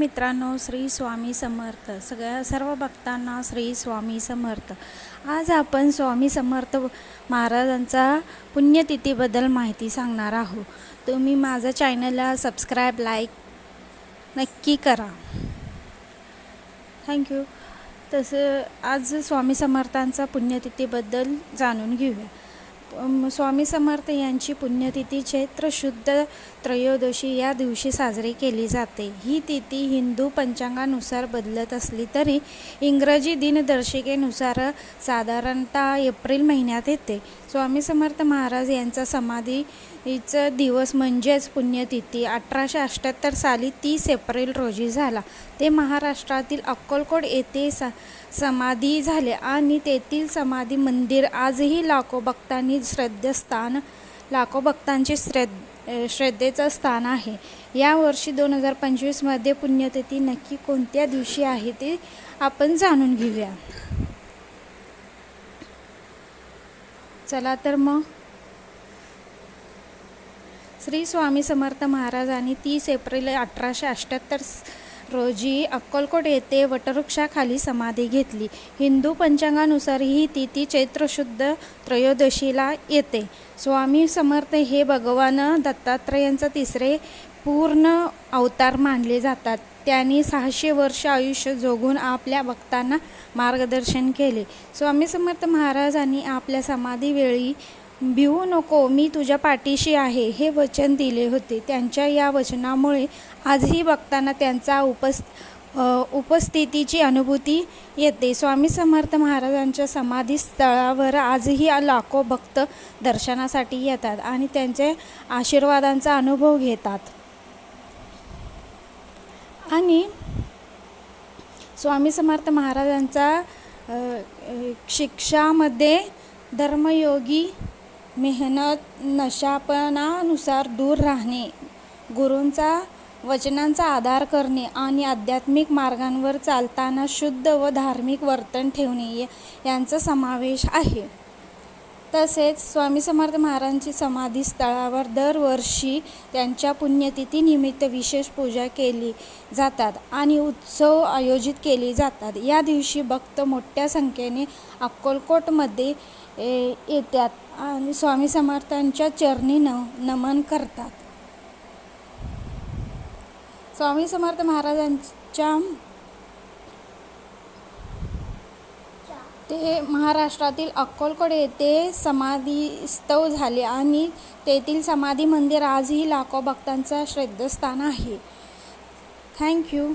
मित्रांनो श्री स्वामी समर्थ. सगळ्या सर्व भक्तांना श्री स्वामी समर्थ. आज आपण स्वामी समर्थ महाराजांचा पुण्यतिथीबद्दल माहिती सांगणार आहोत. तुम्ही माझं चॅनलला सबस्क्राईब लाईक नक्की करा. थँक्यू तसं आज स्वामी समर्थांचा पुण्यतिथीबद्दल जाणून घेऊया. स्वामी समर्थ यांची पुण्यतिथी चैत्र शुद्ध त्रयोदशी या दिवशी साजरी केली जाते. ही तिथी हिंदू पंचांगानुसार बदलत असली तरी इंग्रजी दिनदर्शिकेनुसार साधारणतः एप्रिल महिन्यात येते. स्वामी समर्थ महाराज यांचा समाधीचं दिवस म्हणजेच पुण्यतिथी. अठराशे अठ्ठ्याहत्तर साली तीस एप्रिल रोजी झाला. ते महाराष्ट्रातील अक्कलकोट येथे स समाधी झाले आणि तेथील समाधी मंदिर आजही लाखो भक्तांनी श्रद्धास्थान लाखो भक्तांचे श्रद्ध श्रद्धेचं स्थान आहे. यावर्षी दोन हजार पंचवीसमध्ये पुण्यतिथी नक्की कोणत्या दिवशी आहे ते आपण जाणून घेऊया. चला तर मग. श्री स्वामी समर्थ महाराजांनी तीस एप्रिल अठराशे अठ्ठ्याहत्तर रोजी अक्कलकोट येथे वटवृक्षाखाली समाधी घेतली. हिंदू पंचांगानुसार ही तिथी चैत्र शुद्ध त्रयोदशीला येते. स्वामी समर्थ हे भगवान दत्तात्रयांचं तिसरे पूर्ण अवतार मानले जातात. त्यांनी सहाशे वर्ष आयुष्य जोगून आपल्या भक्तांना मार्गदर्शन केले. स्वामी समर्थ महाराजांनी आपल्या समाधीवेळी भिवू नको मी तुझ्या पाठीशी आहे हे वचन दिले होते. त्यांच्या या वचनामुळे आजही भक्तांना त्यांचा उपस् उपस्थितीची अनुभूती येते. स्वामी समर्थ महाराजांच्या समाधी स्थळावर आजही लाखो भक्त दर्शनासाठी येतात आणि त्यांच्या आशीर्वादांचा अनुभव घेतात. आणि स्वामी समर्थ महाराजांचा शिक्षामध्ये धर्मयोगी मेहनत नशापणानुसार दूर राहणे गुरूंचा वचनांचा आधार करणे आणि आध्यात्मिक मार्गांवर चालताना शुद्ध व धार्मिक वर्तन ठेवणे यांचा समावेश आहे. तसेच स्वामी समर्थ महाराजांची समाधी स्थळावर दरवर्षी त्यांच्या पुण्यतिथीनिमित्त विशेष पूजा केली जातात आणि उत्सव आयोजित केले जातात. या दिवशी भक्त मोठ्या संख्येने अक्कलकोटमध्ये येतात आणि स्वामी समर्थांच्या चरणी न नमन करतात. स्वामी समर्थ महाराजांच्या ते महाराष्ट्रातील अक्कलकोट येथे समाधीस्तव झाले आणि तेथील समाधी मंदिर आजही लाखो भक्तांचा श्रद्धास्थान आहे. थँक्यू